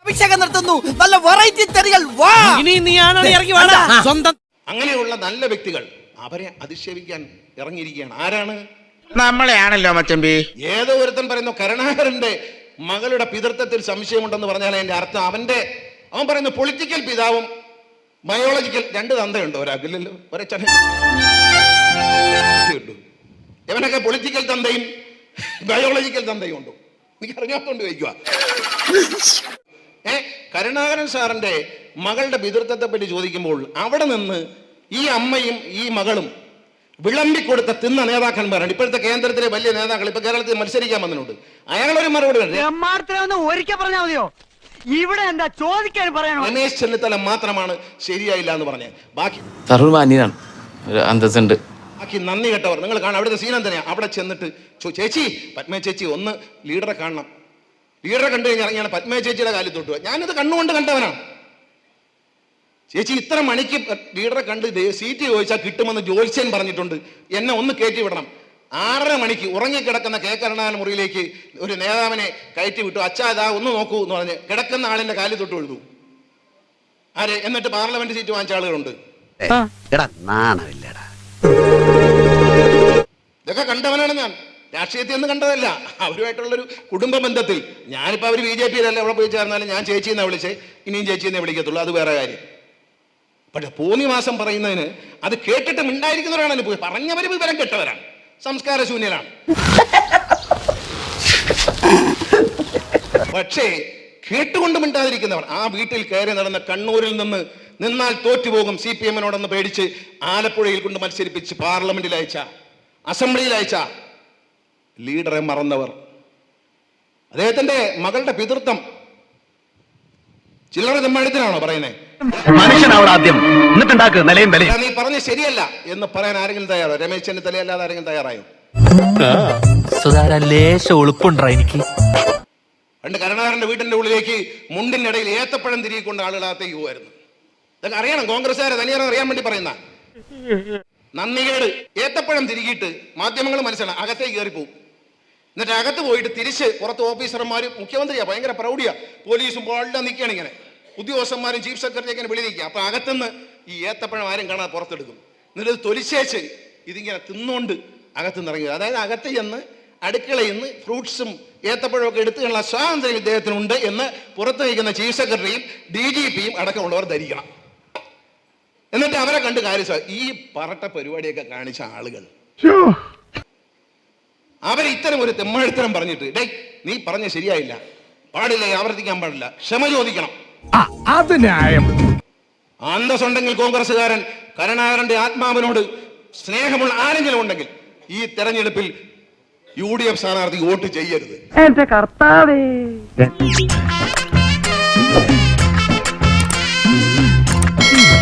അഭിഷേകം നിർത്തുന്നു. നല്ല വെറൈറ്റി തെറികൾ. വാ. ഇനി നീയാണോ ഇറങ്ങി വേണ്ട സ്വന്തം അങ്ങനെയുള്ള നല്ല വ്യക്തികൾ അവരെ അധിക്ഷേപിക്കാൻ ഇറങ്ങിയിരിക്കുകയാണ്. ആരാണ്? നമ്മളെയാണല്ലോ മച്ചമ്പി. ഏതോ ഒരുത്തൻ പറയുന്നു കരുണാകരന്റെ മകളുടെ പിതൃത്വത്തിൽ സംശയമുണ്ടെന്ന് പറഞ്ഞാൽ അതിന്റെ അർത്ഥം അവന്റെ അവൻ പറയുന്നു പൊളിറ്റിക്കൽ പിതാവും ബയോളജിക്കൽ രണ്ട് തന്തയുണ്ടോ. ഒരാൾക്കില്ലല്ലോ ഒരച്ഛനെ. ഉണ്ടോ? ഇവനൊക്കെ പൊളിറ്റിക്കൽ തന്തയും ബയോളജിക്കൽ തന്തയും ഉണ്ടോ. എനിക്ക് അറിഞ്ഞാത്തോണ്ട് ചോദിക്കുക ഏ കരുണാകരൻ സാറിന്റെ മകളുടെ പിതൃത്വത്തെ പറ്റി ചോദിക്കുമ്പോൾ അവിടെ നിന്ന് ഈ അമ്മയും ഈ മകളും വിളമ്പിക്കൊടുത്ത തിന്ന നേതാക്കന്മാരാണ്. ഇപ്പോഴത്തെ കേന്ദ്രത്തിലെ വലിയ നേതാക്കൾ ഇപ്പൊ കേരളത്തിൽ മത്സരിക്കാൻ വന്നിട്ടുണ്ട്. അയാളൊരു മറുപടി ഒരിക്കൽ പറഞ്ഞാൽ മതിയോ? ഇവിടെ എന്താ ചോദിക്കാൻ പറയണോ? രമേശ് ചെന്നിത്തല മാത്രമാണ് ശരിയായില്ല എന്ന് പറഞ്ഞത്. ബാക്കി തരൂർ മാന്യനാണ്. ഒരു അന്തസ്സുണ്ട്. ബാക്കി നന്ദി കേട്ടവർ. നിങ്ങൾ കാണാം അവിടുത്തെ സീനം തന്നെയാണ് അവിടെ ചെന്നിട്ട് ചേച്ചി പത്മ ചേച്ചി ഒന്ന് ലീഡറെ കാണണം. ലീഡറെ കണ്ടു കഴിഞ്ഞാൽ ഞാൻ പത്മ ചേച്ചിയുടെ കാലിൽ തൊട്ടു ഞാനിത് കണ്ണുകൊണ്ട് കണ്ടവനാണ് ചേച്ചി ഇത്ര മണിക്ക് ലീഡറെ കണ്ട് സീറ്റ് ചോദിച്ചാൽ കിട്ടുമെന്ന് ജോത്സ്യൻ പറഞ്ഞിട്ടുണ്ട്. എന്നെ ഒന്ന് കയറ്റി വിടണം. ആറര മണിക്ക് ഉറങ്ങിക്കിടക്കുന്ന കെ. കരുണാകരൻ മുറിയിലേക്ക് ഒരു നേതാവിനെ കയറ്റി വിട്ടു. അച്ഛാ ഇതാ ഒന്ന് നോക്കൂ എന്ന് പറഞ്ഞ് കിടക്കുന്ന ആളിന്റെ കാലിൽ തൊട്ട് എഴുതു ആരെ? എന്നിട്ട് പാർലമെന്റ് സീറ്റ് വാങ്ങിച്ച ആളുകളുണ്ട്. നാണമില്ലടാ. ഇതൊക്കെ കണ്ടവനാണ് ഞാൻ. രാഷ്ട്രീയത്തിൽ ഒന്നും കണ്ടതല്ല. അവരുമായിട്ടുള്ളൊരു കുടുംബ ബന്ധത്തിൽ ഞാനിപ്പോൾ അവർ ബി ജെ പിയിലല്ല അവിടെ പോയി ചേർന്നാലും ഞാൻ ചേച്ചി എന്നാ വിളിച്ചേ. ഇനിയും ചേച്ചി എന്നേ വിളിക്കത്തുള്ളൂ. അത് വേറെ കാര്യം. പക്ഷെ മാസം പറയുന്നതിന് അത് കേട്ടിട്ട് മിണ്ടായിരിക്കുന്നവരാണ് പോയി. പറഞ്ഞവർ വിവരം കെട്ടവരാണ്. സംസ്കാര ശൂന്യരാണ് പക്ഷേ കേട്ടുകൊണ്ട് മിണ്ടാതിരിക്കുന്നവർ ആ വീട്ടിൽ കയറി നടന്ന കണ്ണൂരിൽ നിന്ന് നിന്നാൽ തോറ്റുപോകും സി പി എമ്മിനോടൊന്ന് പേടിച്ച് ആലപ്പുഴയിൽ കൊണ്ട് മത്സരിപ്പിച്ച് പാർലമെന്റിൽ അയച്ച അസംബ്ലിയിൽ അയച്ച ലീഡറെ മറന്നവർ. അദ്ദേഹത്തിന്റെ മകളുടെ പിതൃത്വം. ചില്ലറ തെമ്മാഴത്തിനാണോ പറയുന്നത് മനുഷ്യനാവണം ആദ്യം. എന്നിട്ടുണ്ടാക്കുക നിലയും വില നീ പറഞ്ഞ ശരിയല്ല എന്ന് പറയാൻ ആരെങ്കിലും തയ്യാറോ? രമേശ് ചെന്നിത്തല അല്ലാതെ ആരെങ്കിലും തയ്യാറായോ? സുധാര ലേശ ഒളിപ്പുണ്ടോ എനിക്ക്. പണ്ട് കരുണാകരന്റെ വീട്ടിന്റെ ഉള്ളിലേക്ക് മുണ്ടിന്റെ ഇടയിൽ ഏത്തപ്പഴം തിരികൊണ്ട് ആളുകളകത്തേക്ക് പോകുമായിരുന്നു ഇതൊക്കെ അറിയണം. കോൺഗ്രസ്സുകാരെ തനിയാറെ അറിയാൻ വേണ്ടി പറയുന്ന. നന്ദികേട്. ഏത്തപ്പഴം തിരികിയിട്ട് മാധ്യമങ്ങൾ മനസ്സിലാണ് അകത്തേക്ക് കയറി പോകും എന്നിട്ട് അകത്ത് പോയിട്ട് തിരിച്ച് പുറത്ത് ഓഫീസർമാർ മുഖ്യമന്ത്രിയാ ഭയങ്കര പ്രൗഢിയാ. പോലീസും പോലെ നിൽക്കുകയാണ് ഇങ്ങനെ. ഉദ്യോഗസ്ഥന്മാരും ചീഫ് സെക്രട്ടറി ഇങ്ങനെ വിളി നിൽക്കുക അപ്പൊ അകത്തുനിന്ന് ഈ ഏത്തപ്പഴം ആരും കാണാതെ പുറത്തെടുക്കും. എന്നിട്ട് ഇത് തൊലിച്ചേച്ച് ഇതിങ്ങനെ തിന്നുകൊണ്ട് അകത്തുനിന്ന് ഇറങ്ങുക. അതായത് അകത്ത് ചെന്ന് അടുക്കളയിൽ നിന്ന് ഫ്രൂട്ട്സും ഏത്തപ്പഴമൊക്കെ എടുത്തുള്ള സ്വാതന്ത്ര്യം ഇദ്ദേഹത്തിനുണ്ട് എന്ന് പുറത്ത് നിൽക്കുന്ന ചീഫ് സെക്രട്ടറിയും ഡി ജി പിയും അടക്കമുള്ളവർ ധരിക്കണം. എന്നിട്ട് അവരെ കണ്ട് കാര്യം ഈ പറട്ട പരിപാടിയൊക്കെ കാണിച്ച ആളുകൾ. അവർ ഇത്തരം ഒരു തെമ്മാഴ്ത്തരം പറഞ്ഞിട്ട് ഡേ നീ പറഞ്ഞ ശരിയായില്ല. പാടില്ല ആവർത്തിക്കാൻ പാടില്ല. ക്ഷമ ചോദിക്കണം. അത് ന്യായം. അന്തസ്സുണ്ടെങ്കിൽ കോൺഗ്രസ്സുകാരൻ കരുണാകരന്റെ ആത്മാവിനോട് സ്നേഹമുള്ള ആരെങ്കിലും ഉണ്ടെങ്കിൽ ഈ തെരഞ്ഞെടുപ്പിൽ യു ഡി എഫ് സ്ഥാനാർത്ഥി വോട്ട് ചെയ്യരുത്. എന്റെ കർത്താവേ.